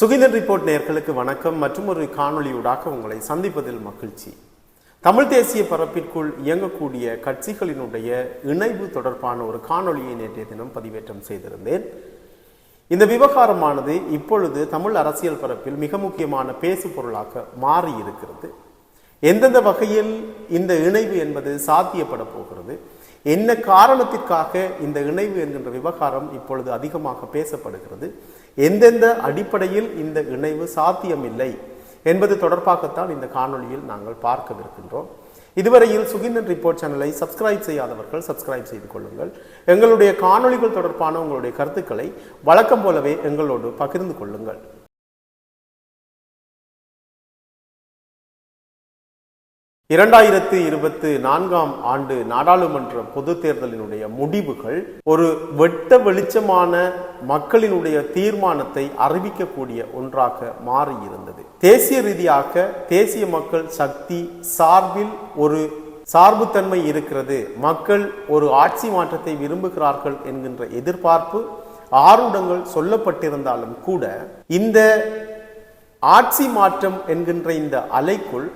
Suginthan report நேர்களுக்கு வணக்கம். மற்றும் ஒரு காணொளியூடாக உங்களை சந்திப்பதில் மகிழ்ச்சி. தமிழ் தேசிய பரப்பிற்குள் இயங்கக்கூடிய கட்சிகளினுடைய இணைவு தொடர்பான ஒரு காணொளியை நேற்றைய தினம் பதிவேற்றம் செய்திருந்தேன். இந்த விவகாரமானது இப்பொழுது தமிழ் அரசியல் பரப்பில் மிக முக்கியமான பேசு பொருளாக மாறி இருக்கிறது எந்தெந்த வகையில் இந்த இணைவு என்பது சாத்தியப்பட போகிறது? என்ன காரணத்திற்காக இந்த இணைவு என்கின்ற விவகாரம் இப்பொழுது அதிகமாக பேசப்படுகிறது? எந்தெந்த அடிப்படையில் இந்த இணைவு சாத்தியமில்லை என்பது தொடர்பாகத்தான் இந்த காணொளியில் நாங்கள் பார்க்கவிருக்கின்றோம். இதுவரையில் சுகிந்தன் ரிப்போர்ட் சேனலை சப்ஸ்கிரைப் செய்யாதவர்கள் சப்ஸ்கிரைப் செய்து கொள்ளுங்கள். எங்களுடைய காணொளிகள் தொடர்பான உங்களுடைய கருத்துக்களை வழக்கம் போலவே எங்களோடு பகிர்ந்து கொள்ளுங்கள். இரண்டாயிரத்து இருபத்து நான்காம் ஆண்டு நாடாளுமன்ற பொது தேர்தலினுடைய முடிவுகள் ஒரு வெட்ட வெளிச்சமான மக்களினுடைய தீர்மானத்தை அறிவிக்கக்கூடிய ஒன்றாக மாறியிருந்தது. தேசிய ரீதியாக தேசிய மக்கள் சக்தி சார்பில் ஒரு சார்புத்தன்மை இருக்கிறது. மக்கள் ஒரு ஆட்சி மாற்றத்தை விரும்புகிறார்கள் என்கின்ற எதிர்பார்ப்பு ஆருடங்கள் சொல்லப்பட்டிருந்தாலும் கூட இந்த ஆட்சி மாற்றம் என்கின்ற இந்த அலைக்குள்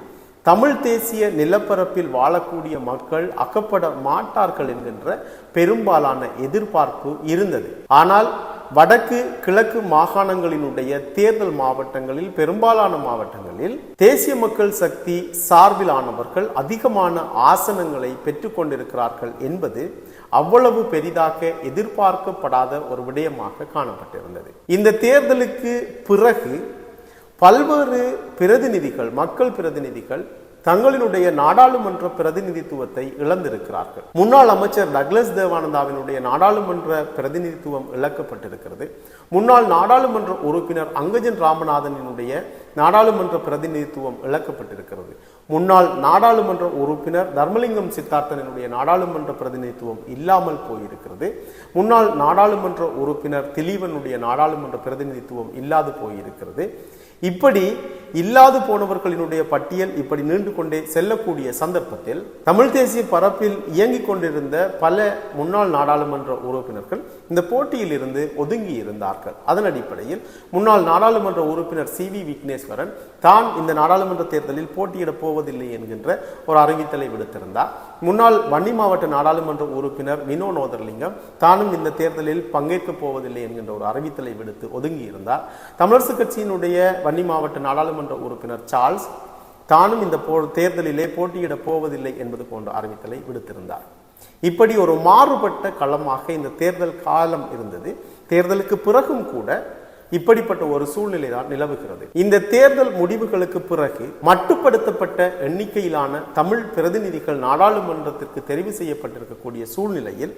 தமிழ் தேசிய நிலப்பரப்பில் வாழக்கூடிய மக்கள் அகப்பட மாட்டார்கள் என்கின்ற பெரும்பாலான எதிர்பார்ப்பு இருந்தது. ஆனால் வடக்கு கிழக்கு மாகாணங்களினுடைய தேர்தல் மாவட்டங்களில் பெரும்பாலான மாவட்டங்களில் தேசிய மக்கள் சக்தி சார்பிலானவர்கள் அதிகமான ஆசனங்களை பெற்றுக்கொண்டிருக்கிறார்கள் என்பது அவ்வளவு பெரிதாக எதிர்பார்க்கப்படாத ஒரு விடயமாக காணப்பட்டிருந்தது. இந்த தேர்தலுக்கு பிறகு பல்வேறு பிரதிநிதிகள் மக்கள் பிரதிநிதிகள் தங்களினுடைய நாடாளுமன்ற பிரதிநிதித்துவத்தை இழந்திருக்கிறார்கள். முன்னாள் அமைச்சர் டக்ளஸ் தேவானந்தாவினுடைய நாடாளுமன்ற பிரதிநிதித்துவம் இழக்கப்பட்டிருக்கிறது. முன்னாள் நாடாளுமன்ற உறுப்பினர் அங்கஜன் ராமநாதனினுடைய நாடாளுமன்ற பிரதிநிதித்துவம் இழக்கப்பட்டிருக்கிறது. முன்னாள் நாடாளுமன்ற உறுப்பினர் தர்மலிங்கம் சித்தார்த்தனினுடைய நாடாளுமன்ற பிரதிநிதித்துவம் இல்லாமல் போயிருக்கிறது. முன்னாள் நாடாளுமன்ற உறுப்பினர் திலீவனுடைய நாடாளுமன்ற பிரதிநிதித்துவம் இல்லாது போயிருக்கிறது. இப்படி இல்லாது போனவர்களினுடைய பட்டியல் இப்படி நீண்டு கொண்டே செல்லக்கூடிய சந்தர்ப்பத்தில் தமிழ் தேசிய பரப்பில் இயங்கிக் கொண்டிருந்த பல முன்னாள் நாடாளுமன்ற உறுப்பினர்கள் இந்த போட்டியில் இருந்து ஒதுங்கி இருந்தார்கள். அதன் அடிப்படையில் முன்னாள் நாடாளுமன்ற உறுப்பினர் சி வி விக்னேஸ்வரன் தான் இந்த நாடாளுமன்ற தேர்தலில் போட்டியிடப் போவதில்லை என்கின்ற ஒரு அறிவித்தலை விடுத்திருந்தார். முன்னாள் வன்னி மாவட்ட நாடாளுமன்ற உறுப்பினர் வினோ நோதர்லிங்கம் தானும் இந்த தேர்தலில் பங்கேற்கப் போவதில்லை என்கின்ற ஒரு அறிவித்தலை விடுத்து ஒதுங்கி இருந்தார் தமிழரசு கட்சியினுடைய வன்னி மாவட்ட நாடாளுமன்ற உறுப்பினர் சார்ல்ஸ் தானும் இந்த போ தேர்தலிலே போட்டியிடப் போவதில்லை என்பது போன்ற அறிவித்தலை விடுத்திருந்தார். இப்படி ஒரு மாறுபட்ட களமாக இந்த தேர்தல் காலம் இருந்தது. தேர்தலுக்கு பிறகும் கூட இப்படிப்பட்ட ஒரு சூழ்நிலை தான் நிலவுகிறது. இந்த தேர்தல் முடிவுகளுக்கு பிறகு மட்டுப்படுத்தப்பட்ட எண்ணிக்கையிலான தமிழ் பிரதிநிதிகள் நாடாளுமன்றத்திற்கு தெரிவு செய்யப்பட்டிருக்கக்கூடிய சூழ்நிலையில்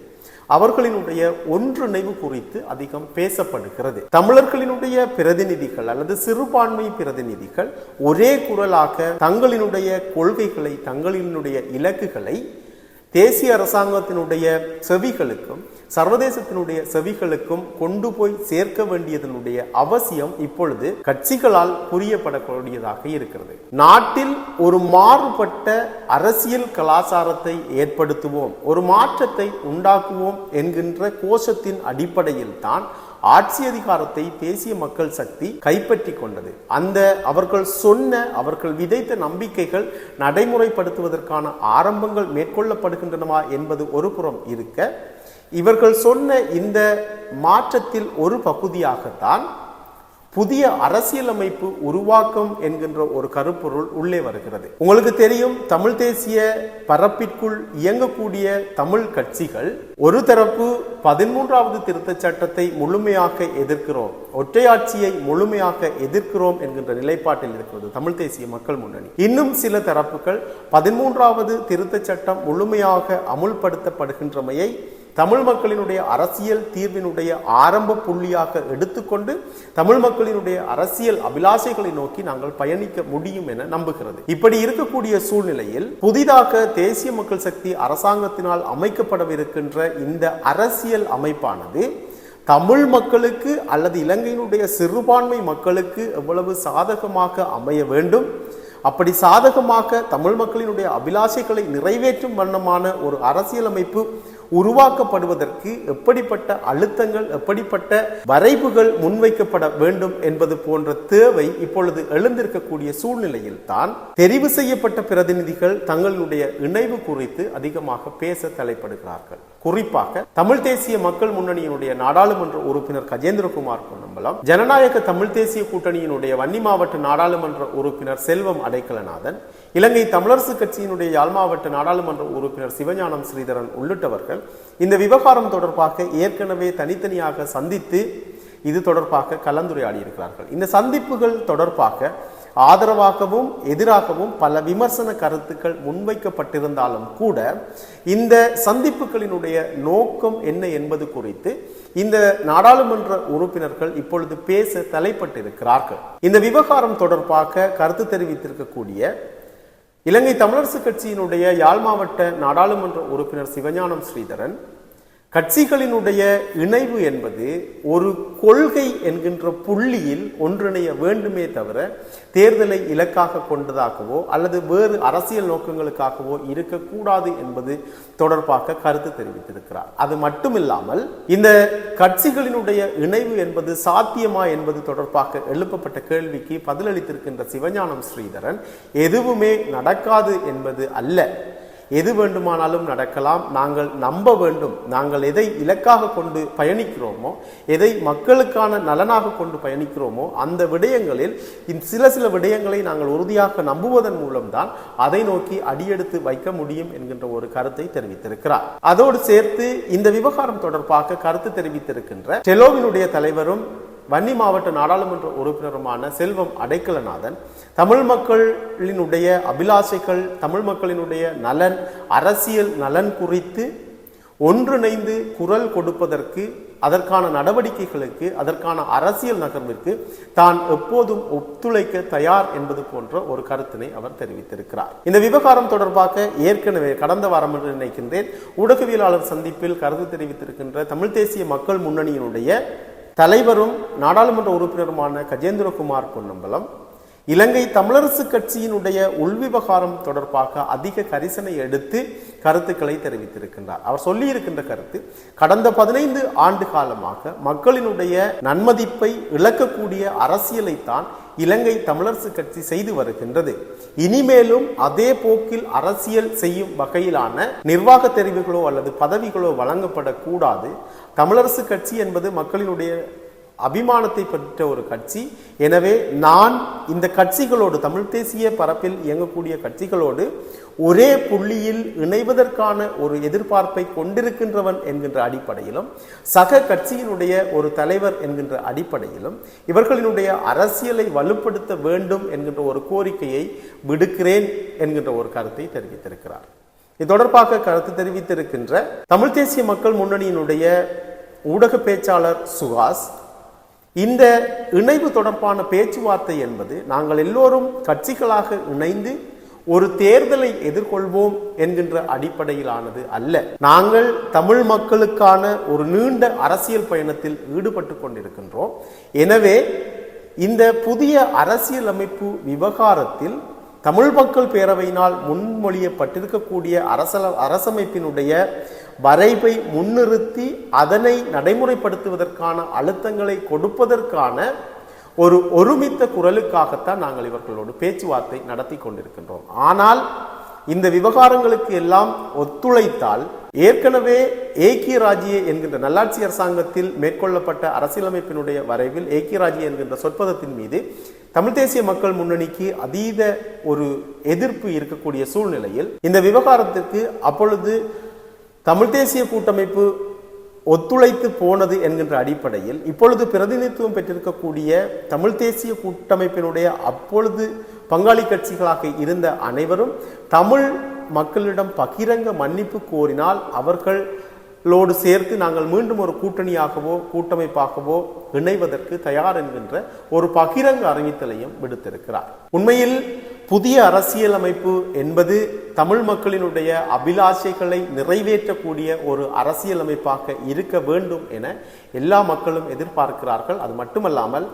அவர்களினுடைய ஒன்றிணைவு குறித்து அதிகம் பேசப்படுகிறது. தமிழர்களினுடைய பிரதிநிதிகள் அல்லது சிறுபான்மை பிரதிநிதிகள் ஒரே குரலாக தங்களினுடைய கொள்கைகளை தங்களினுடைய இலக்குகளை தேசிய அரசாங்கத்தினுடைய செவிகளுக்கும் சர்வதேசத்தினுடைய செவிகளுக்கும் கொண்டு போய் சேர்க்க வேண்டியதனுடைய அவசியம் இப்பொழுது கட்சிகளால் புரியப்படக்கூடியதாக இருக்கிறது. நாட்டில் ஒரு மாறுபட்ட அரசியல் கலாச்சாரத்தை ஏற்படுத்துவோம் ஒரு மாற்றத்தை உண்டாக்குவோம் என்கின்ற கோஷத்தின் அடிப்படையில் தான் ஆட்சி அதிகாரத்தை தேசிய மக்கள் சக்தி கைப்பற்றி கொண்டது. அந்த அவர்கள் சொன்ன அவர்கள் விதைத்த நம்பிக்கைகள் நடைமுறைப்படுத்துவதற்கான ஆரம்பங்கள் மேற்கொள்ளப்படுகின்றனவா என்பது ஒரு புறம் இருக்க இவர்கள் சொன்ன இந்த மாற்றத்தில் ஒரு பகுதியாகத்தான் புதிய அரசியலமைப்பு உருவாக்கம் என்கின்ற ஒரு கருப்பொருள் உள்ளே வருகிறது. உங்களுக்கு தெரியும் தமிழ் தேசிய பரப்பிற்குள் இயங்கக்கூடிய தமிழ் கட்சிகள் ஒரு தரப்பு பதிமூன்றாவது திருத்தச் சட்டத்தை முழுமையாக எதிர்க்கிறோம் ஒற்றையாட்சியை முழுமையாக எதிர்க்கிறோம் என்கின்ற நிலைப்பாட்டில் இருக்கிறது தமிழ் தேசிய மக்கள் முன்னணி. இன்னும் சில தரப்புகள் பதிமூன்றாவது திருத்தச் சட்டம் முழுமையாக அமுல்படுத்தப்படுகின்றமையை தமிழ் மக்களினுடைய அரசியல் தீர்வினுடைய ஆரம்ப புள்ளியாக எடுத்துக்கொண்டு தமிழ் மக்களினுடைய அரசியல் அபிலாஷைகளை நோக்கி நாங்கள் பயணிக்க முடியும் என நம்புகிறது. இப்படி இருக்கக்கூடிய சூழ்நிலையில் புதிதாக தேசிய மக்கள் சக்தி அரசாங்கத்தினால் அமைக்கப்படவிருக்கின்ற இந்த அரசியல் அமைப்பானது தமிழ் மக்களுக்கு அல்லது இலங்கையினுடைய சிறுபான்மை மக்களுக்கு எவ்வளவு சாதகமாக அமைய வேண்டும்? அப்படி சாதகமாக தமிழ் மக்களினுடைய அபிலாஷைகளை நிறைவேற்றும் வண்ணமான ஒரு அரசியலமைப்பு உருவாக்கப்படுவதற்கு எப்படிப்பட்ட அழுத்தங்கள் எப்படிப்பட்ட வரைவுகள் முன்வைக்கப்பட வேண்டும் என்பது போன்ற தேவை இப்பொழுது எழுந்திருக்கக்கூடிய சூழ்நிலையில் தான் தெரிவு செய்யப்பட்ட பிரதிநிதிகள் தங்களுடைய இணைவு குறித்து அதிகமாக பேச தலைப்படுகிறார்கள். குறிப்பாக தமிழ் தேசிய மக்கள் முன்னணியினுடைய நாடாளுமன்ற உறுப்பினர் கஜேந்திரகுமார் பொன்னம்பலம் ஜனநாயக தமிழ் தேசிய கூட்டணியினுடைய வன்னி மாவட்ட நாடாளுமன்ற உறுப்பினர் செல்வம் அடைக்கலநாதன் இலங்கை தமிழரசு கட்சியினுடைய யாழ் மாவட்ட நாடாளுமன்ற உறுப்பினர் சிவஞானம் ஸ்ரீதரன் உள்ளிட்டவர்கள் இந்த விவகாரம் தொடர்பாக ஏற்கனவே தனித்தனியாக சந்தித்து இது தொடர்பாக கலந்துரையாடி இருக்கிறார்கள் இந்த சந்திப்புகள் தொடர்பாக ஆதரவாகவும் எதிராகவும் பல விமர்சன கருத்துக்கள் முன்வைக்கப்பட்டிருந்தாலும் கூட இந்த சந்திப்புகளினுடைய நோக்கம் என்ன என்பது குறித்து இந்த நாடாளுமன்ற உறுப்பினர்கள் இப்பொழுது பேச தலைப்பட்டிருக்கிறார்கள். இந்த விவகாரம் தொடர்பாக கருத்து தெரிவித்திருக்கக்கூடிய இலங்கை தமிழரசு கட்சியினுடைய யாழ் மாவட்ட நாடாளுமன்ற உறுப்பினர் சிவஞானம் ஸ்ரீதரன் கட்சிகளினுடைய இணைவு என்பது ஒரு கொள்கை என்கின்ற புள்ளியில் ஒன்றிணைய வேண்டுமே தவிர தேர்தலை இலக்காக கொண்டதாகவோ அல்லது வேறு அரசியல் நோக்கங்களுக்காகவோ இருக்கக்கூடாது என்பது தொடர்பாக கருத்து தெரிவித்திருக்கிறார். அது மட்டுமில்லாமல் இந்த கட்சிகளினுடைய இணைவு என்பது சாத்தியமா என்பது தொடர்பாக எழுப்பப்பட்ட கேள்விக்கு பதிலளித்திருக்கின்ற சிவஞானம் ஸ்ரீதரன் எதுவுமே நடக்காது என்பது அல்ல. எது வேண்டுமானாலும் நடக்கலாம். நாங்கள் நம்ப வேண்டும். நாங்கள் எதை இலக்காக கொண்டு பயணிக்கிறோமோ எதை மக்களுக்கான நலனாக கொண்டு பயணிக்கிறோமோ அந்த விடயங்களில் சில சில விடயங்களை நாங்கள் உறுதியாக நம்புவதன் மூலம்தான் அதை நோக்கி அடியெடுத்து வைக்க முடியும் என்கின்ற ஒரு கருத்தை தெரிவித்திருக்கிறார். அதோடு சேர்த்து இந்த விவகாரம் தொடர்பாக கருத்து தெரிவித்திருக்கின்ற டெலோவினுடைய தலைவரும் வன்னி மாவட்ட நாடாளுமன்ற உறுப்பினருமான செல்வம் அடைக்கலநாதன் தமிழ் மக்களினுடைய அபிலாஷைகள் தமிழ் மக்களினுடைய நலன் அரசியல் நலன் குறித்து ஒன்றிணைந்து குரல் கொடுப்பதற்கு அதற்கான நடவடிக்கைகளுக்கு அதற்கான அரசியல் நகர்விற்கு தான் எப்போதும் ஒத்துழைக்க தயார் என்பது போன்ற ஒரு கருத்தினை அவர் தெரிவித்திருக்கிறார். இந்த விவகாரம் தொடர்பாக ஏற்கனவே கடந்த வாரம் என்று நினைக்கின்றேன் ஊடகவியலாளர் சந்திப்பில் கருத்து தெரிவித்திருக்கின்ற தமிழ் தேசிய மக்கள் முன்னணியினுடைய தலைவரும் நாடாளுமன்ற உறுப்பினருமான கஜேந்திரகுமார் பொன்னம்பலம் இலங்கை தமிழரசு கட்சியினுடைய உள்விவகாரம் தொடர்பாக அதிக கரிசனை எடுத்து கருத்துக்களை தெரிவித்திருக்கின்றார். அவர் சொல்லியிருக்கின்ற கருத்து கடந்த பதினைந்து ஆண்டு காலமாக மக்களினுடைய நன்மதிப்பை இழக்கக்கூடிய அரசியலைத்தான் இலங்கை தமிழரசு கட்சி செய்து வருகின்றது. இனிமேலும் அதே போக்கில் அரசியல் செய்யும் வகையிலான நிர்வாக தெரிவுகளோ அல்லது பதவிகளோ வழங்கப்படக்கூடாது. தமிழரசு கட்சி என்பது மக்களினுடைய அபிமானத்தை பெற்ற ஒரு கட்சி. எனவே நான் இந்த கட்சிகளோடு தமிழ் தேசிய பரப்பில் இயங்கக்கூடிய கட்சிகளோடு ஒரே புள்ளியில் இணைவதற்கான ஒரு எதிர்பார்ப்பை கொண்டிருக்கின்றவன் என்கின்ற அடிப்படையிலும் சக கட்சியினுடைய ஒரு தலைவர் என்கின்ற அடிப்படையிலும் இவர்களினுடைய அரசியலை வலுப்படுத்த வேண்டும் என்கின்ற ஒரு கோரிக்கையை விடுக்கிறேன் என்கின்ற ஒரு கருத்தை தெரிவித்திருக்கிறார். இது தொடர்பாக கருத்து தெரிவித்திருக்கின்ற தமிழ் தேசிய மக்கள் முன்னணியினுடைய ஊடக பேச்சாளர் சுகாஸ் இந்த இணைவு தொடர்பான பேச்சுவார்த்தை என்பது நாங்கள் எல்லோரும் கட்சிகளாக இணைந்து ஒரு தேர்தலை எதிர்கொள்வோம் என்கின்ற அடிப்படையிலானது அல்ல. நாங்கள் தமிழ் மக்களுக்கான ஒரு நீண்ட அரசியல் பயணத்தில் ஈடுபட்டு கொண்டிருக்கின்றோம். எனவே இந்த புதிய அரசியல் அமைப்பு விவகாரத்தில் தமிழ் மக்கள் பேரவையினால் முன்மொழியப்பட்டிருக்கக்கூடிய அரசல அரசமைப்பினுடைய வரைவை முன்னிறுத்தி அதனை நடைமுறைப்படுத்துவதற்கான அழுத்தங்களை கொடுப்பதற்கான ஒரு ஒருமித்த குரலுக்காகத்தான் நாங்கள் இவர்களோடு பேச்சுவார்த்தை நடத்தி கொண்டிருக்கின்றோம். ஆனால் இந்த விவகாரங்களுக்கு எல்லாம் ஒத்துழைத்தால் ஏற்கனவே ஏக்கிய ராஜ்ய என்கின்ற நல்லாட்சி அரசாங்கத்தில் மேற்கொள்ளப்பட்ட அரசியலமைப்பினுடைய வரைவில் ஏக்கிய ராஜ்ய என்கின்ற சொற்பதத்தின் மீது தமிழ் தேசிய மக்கள் முன்னணிக்கு அதீத ஒரு எதிர்ப்பு இருக்கக்கூடிய சூழ்நிலையில் இந்த விவகாரத்திற்கு அப்பொழுது தமிழ் தேசிய கூட்டமைப்பு ஒத்துழைத்து போனது என்கின்ற அடிப்படையில் இப்பொழுது பிரதிநிதித்துவம் பெற்றிருக்கக்கூடிய தமிழ் தேசிய கூட்டமைப்பினுடைய அப்பொழுது பங்காளி கட்சிகளாக இருந்த அனைவரும் தமிழ் மக்களிடம் பகிரங்க மன்னிப்பு கோரினால் அவர்களோடு சேர்த்து நாங்கள் மீண்டும் ஒரு கூட்டணியாகவோ கூட்டமைப்பாகவோ இணைவதற்கு தயார் என்கின்ற ஒரு பகிரங்க அறிவித்தலையும் விடுத்திருக்கிறார். உண்மையில் புதிய அரசியலமைப்பு என்பது தமிழ் மக்களினுடைய அபிலாஷைகளை நிறைவேற்றக்கூடிய ஒரு அரசியலமைப்பாக இருக்க வேண்டும் என எல்லா மக்களும் எதிர்பார்க்கிறார்கள். அது மட்டுமல்லாமல்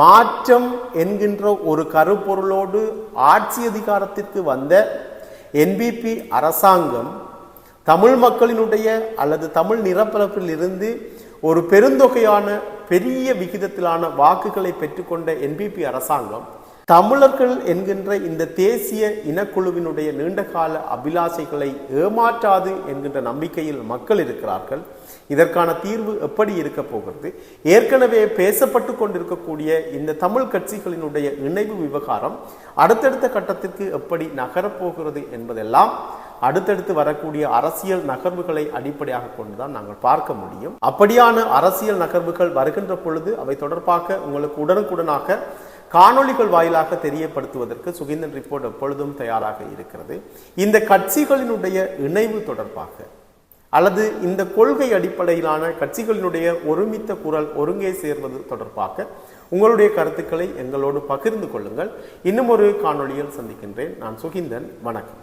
மாற்றம் என்கின்ற ஒரு கருப்பொருளோடு ஆட்சி அதிகாரத்திற்கு வந்த என்பிபி அரசாங்கம் தமிழ் மக்களினுடைய அல்லது தமிழ் நிரப்பரப்பில் இருந்து ஒரு பெருந்தொகையான பெரிய விகிதத்திலான வாக்குகளை பெற்றுக்கொண்ட என்பிபி அரசாங்கம் தமிழர்கள் என்கின்ற இந்த தேசிய இனக்குழுவினுடைய நீண்டகால அபிலாசைகளை ஏமாற்றாது என்கின்ற நம்பிக்கையில் மக்கள் இருக்கிறார்கள். இதற்கான தீர்வு எப்படி இருக்க போகிறது? ஏற்கனவே பேசப்பட்டு கொண்டிருக்கக்கூடிய இந்த தமிழ் கட்சிகளினுடைய இணைவு விவகாரம் அடுத்தடுத்த கட்டத்திற்கு எப்படி நகரப்போகிறது என்பதெல்லாம் அடுத்தடுத்து வரக்கூடிய அரசியல் நகர்வுகளை அடிப்படையாக கொண்டுதான் நாங்கள் பார்க்க முடியும். அப்படியான அரசியல் நகர்வுகள் வருகின்ற பொழுது அவை தொடர்பாக உங்களுக்கு உடனுக்குடனாக காணொளிகள் வாயிலாக தெரியப்படுத்துவதற்கு சுகீந்தன் ரிப்போர்ட் எப்பொழுதும் தயாராக இருக்கிறது. இந்த கட்சிகளினுடைய இணைவு தொடர்பாக அல்லது இந்த கொள்கை அடிப்படையிலான கட்சிகளினுடைய ஒருமித்த குரல் ஒருங்கே சேர்வது தொடர்பாக உங்களுடைய கருத்துக்களை எங்களோடு பகிர்ந்து கொள்ளுங்கள். இன்னும் ஒரு காணொளியில் சந்திக்கின்றேன். நான் சுகிந்தன். வணக்கம்.